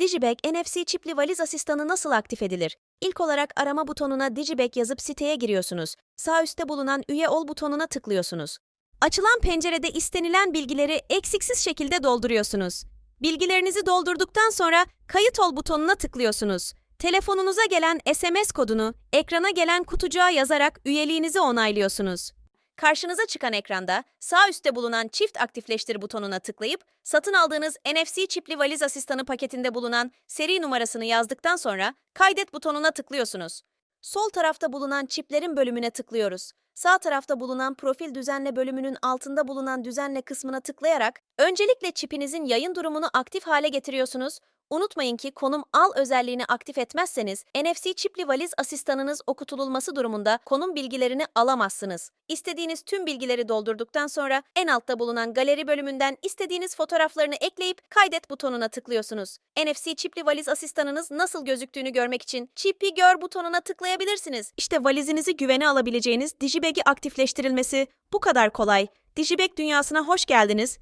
Digibag NFC çipli valiz asistanı nasıl aktif edilir? İlk olarak arama butonuna Digibag yazıp siteye giriyorsunuz. Sağ üstte bulunan üye ol butonuna tıklıyorsunuz. Açılan pencerede istenilen bilgileri eksiksiz şekilde dolduruyorsunuz. Bilgilerinizi doldurduktan sonra kayıt ol butonuna tıklıyorsunuz. Telefonunuza gelen SMS kodunu ekrana gelen kutucuğa yazarak üyeliğinizi onaylıyorsunuz. Karşınıza çıkan ekranda sağ üstte bulunan çift aktifleştir butonuna tıklayıp satın aldığınız NFC çipli valiz asistanı paketinde bulunan seri numarasını yazdıktan sonra kaydet butonuna tıklıyorsunuz. Sol tarafta bulunan çiplerin bölümüne tıklıyoruz. Sağ tarafta bulunan profil düzenle bölümünün altında bulunan düzenle kısmına tıklayarak öncelikle çipinizin yayın durumunu aktif hale getiriyorsunuz. Unutmayın ki konum al özelliğini aktif etmezseniz NFC çipli valiz asistanınız okutulması durumunda konum bilgilerini alamazsınız. İstediğiniz tüm bilgileri doldurduktan sonra en altta bulunan galeri bölümünden istediğiniz fotoğraflarını ekleyip kaydet butonuna tıklıyorsunuz. NFC çipli valiz asistanınız nasıl gözüktüğünü görmek için çipi gör butonuna tıklayabilirsiniz. İşte valizinizi güvene alabileceğiniz Digibag'i aktifleştirilmesi bu kadar kolay. Digibag dünyasına hoş geldiniz.